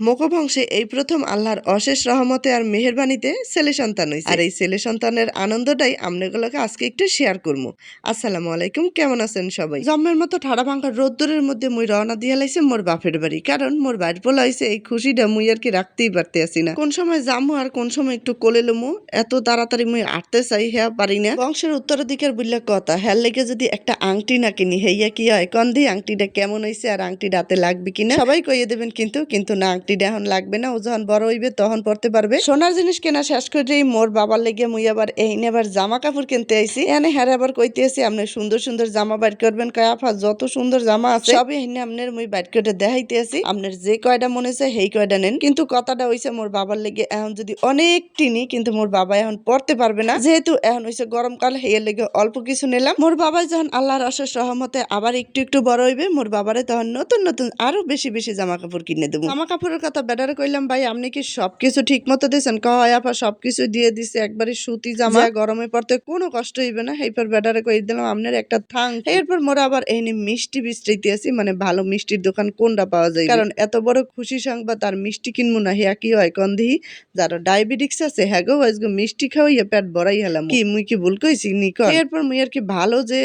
মোকো বংশে এই প্রথম আল্লাহর অশেষ রহমতে আর মেহেরবানিতে ছেলে সন্তান হয়েছে আর এই ছেলে সন্তানের আনন্দটাই আমনেগুলোকে আজকে একটু শেয়ার করব আসসালামু আলাইকুম, কেমন আছেন সবাই? জন্মের মতো ঠাড়া রোদ্দুরের মধ্যে মুই রওনা দিয়ে লাইছে মোর বাপের বাড়ি। কারণ মোর বাড়ি বলা হয়েছে এই খুশিটা মুই আর কি রাখতেই পারতে আসি না। কোন সময় যামু আর কোন সময় একটু কোলে লমু, এত তাড়াতাড়ি মুই আটতে চাই হ্যাঁ পারি না। বংশের উত্তরাধিকার বললে কথা, হ্যার লেগে যদি একটা আংটি না কিনি, হেইয়া কি হয়? কন দি আংটিটা কেমন হয়েছে আর আংটি রাতে লাগবে কিনা? সবাই কইয়ে দেবেন কিন্তু কিন্তু না আংটিটা এখন লাগবে না, ও যখন বড় হইবে তখন পড়তে পারবে। সোনার জিনিস কেনা শেষ করে মোর বাবার লেগে মুই আবার এই আবার জামা কাপড় কিনতে আইছি। এনে হ্যাঁ আবার কইতে আছি আপনি সুন্দর সুন্দর জামা বাইর করবেন, কয় যত সুন্দর জামা আছে, সবই এনে আপনার মুই বাইর করে দেখাইতে আছি আপনার যে কয়টা মনে আছে, সেই কয়টা নেন। কিন্তু কথাটা হইছে, মোর বাবার লেগে এখন যদি অনেক টিনি, কিন্তু মোর বাবা এখন পড়তে পারবে না। যেহেতু এখন হইছে গরমকাল হেয়ের লেগে অল্প কিছু নিলাম। মোর বাবাই যখন আল্লাহর অশেষ সহমতে আবার একটু একটু বড় হইবে, মোর বাবারে তখন নতুন নতুন আরও বেশি বেশি জামা কাপড় কিনে দেবো। জামা কাপড়ের কথা বেটারে কইলাম ভাই আপনি কি সবকিছু ঠিক মতো দিয়েছেন কয় আপা সবকিছু দিয়ে দিছে একবারে সুতি জামা গরমে পড়তে কোনো কষ্ট হইবে না। এরপর বেটারে কই দিলাম আপনার একটা থাং। এরপর মোরা আবার এই নিয়ে মিষ্টি বিস্ট্রিতে আছি মানে ভালো মিষ্টির দোকান কোনটা পাওয়া যায় কারণ এত বড় খুশি সংবাদ আর মিষ্টি কিনবো না হিয়া কি হয় কন্দি যারা ডায়াবেটিক্স আছে হ্যাঁ গো আজকে মিষ্টি খাওয়াইয়া পেট ভরাই হেলাম কি মুই কি ভুল কইছি নি কর এরপর মুই আর কি ভালো যে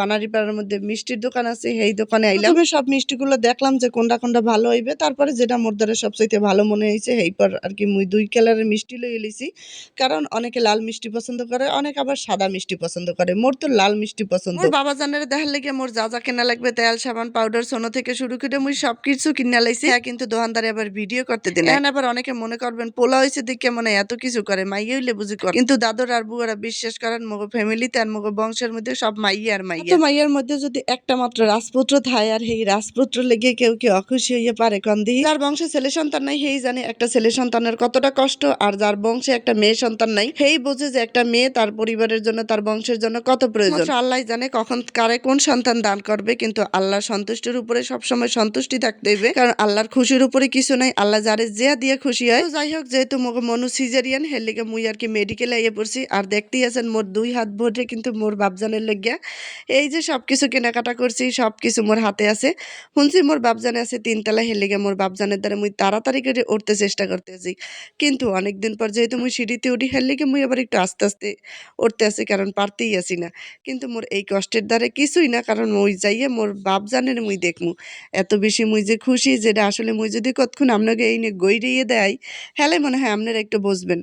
বানারি পাড়ার মধ্যে মিষ্টির দোকান আছে সেই দোকানে আইলাম। সব মিষ্টিগুলো দেখলাম যে কোনটা কোনটা ভালো হইবে তারপরে যেটা মোর দ্বারা সবচাইতে ভালো মনে হয়েছে। এইপর আর কি মুই দুই কালারের মিষ্টি লই এলিছি কারণ অনেকে লাল মিষ্টি পছন্দ করে অনেক আবার সাদা মিষ্টি পছন্দ করে। মোর তো লাল মিষ্টি পছন্দ। মোর বাবা জানের দেখার লেগে মোর যা যা কেনা লাগবে তেল সাবান পাউডার সোনো থেকে শুরু করে মুই সবকিছু কিনা লাইছি। হ্যাঁ কিন্তু দোকানদারে আবার ভিডিও করতে দিন এখন আবার অনেকে মনে করবেন পোলা হয়েছে দেখে মনে হয় এত কিছু করে মাইয়া হইলে বুঝি করে কিন্তু দাদর আর বুয়ারা বিশ্বাস করেন মগো ফ্যামিলিতে আর মগো বংশের মধ্যে সব মাইয়া আর মাইয়া। তো মাইয়ার মধ্যে যদি একটা মাত্র রাজপুত্র থায় আর সেই রাজপুত্র লেগে কেউ কি অখুশি হইয়া পারে কন্দি? যার বংশে ছেলে সন্তান নাই সেই জানে একটা ছেলে সন্তানের কতটা কষ্ট, আর যার বংশে একটা মেয়ে সন্তান নাই সেই বোঝে যে একটা মেয়ে তার পরিবারের জন্য, তার বংশের জন্য কত প্রয়োজন। আল্লাহ জানে কখন কারে কোন সন্তান দান করবে, কিন্তু আল্লাহ সন্তুষ্টির উপরে সবসময় সন্তুষ্টি থাকতে হইবে, কারণ আল্লাহর খুশির উপরে কিছু নাই, আল্লাহ যারে যে দিয়ে খুশি হয়। যাই হোক যেহেতু মনু সিজারিয়ান, হের লেগে মুই আর কি মেডিকেলে আইয়ে পড়ছি, আর দেখতেই আছেন মোর দুই হাত ভরে কিন্তু মোর বাপজানের লেগিয়া। এই যে সব কিছু কেনাকাটা করছি সব কিছু মোর হাতে আছে। শুনছি মোর বাপজানে আছে তিনতলা, হের লেগে মোর বাপজানের দ্বারা মুই তাড়াতাড়ি করে উঠতে চেষ্টা করতেছি। কিন্তু অনেকদিন পর যেহেতু মুই সিঁড়িতে উঠি, হের কি মুই আবার একটু আস্তে আস্তে উঠতে আসি কারণ পারতেই আসি না। কিন্তু মোর এই কষ্টের দ্বারা কিছুই না, কারণ মুই যাইয়ে মোর বাপ বাপজানের মুই দেখমু। এত বেশি মুই যে খুশি, যেটা আসলে মুই যদি কতক্ষণ আপনাকে এই নিয়ে গইড়িয়ে দেয় হেলে মনে হয় আপনারা একটু বসবেন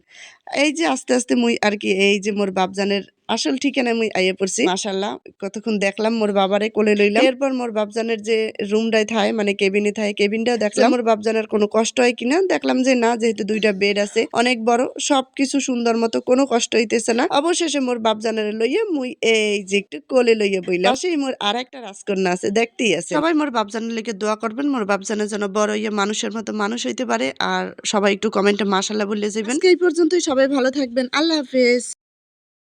এই যে আস্তে আস্তে মুই আর কি, এই যে মোর বাপজানের আসল ঠিকানা মুই আইয়ে পড়ছি। মাশাল্লাহ কতক্ষণ দেখলাম মোর বাবারে কোলে লইলাম। এরপর মোর বাপজানের যে রুমটাই থায় মানে কেবিনে থায় কেবিনটাও দেখলাম। মোর বাপজানের কোনো কষ্ট হয় কিনা দেখলাম যে না যেহেতু দুইটা বেড আছে অনেক বড় সবকিছু সুন্দর মতো কোনো কষ্ট হইতেছে না। অবশেষে মোর বাপজানের লইয়ে মুই এই যে একটু কোলে লইয়ে বইলাম। পাশেই মোর আর একটা রাজকন্যা আছে দেখতেই আছে। সবাই মোর বাপজানের লেগে দোয়া করবেন মোর বাপজানের যেন বড় হইয়ে মানুষের মতো মানুষ হইতে পারে। আর সবাই একটু কমেন্টে মাশাল্লাহ বললে যাবেন এই পর্যন্তই সবাই ভালো থাকবেন। আল্লাহ হাফেজ।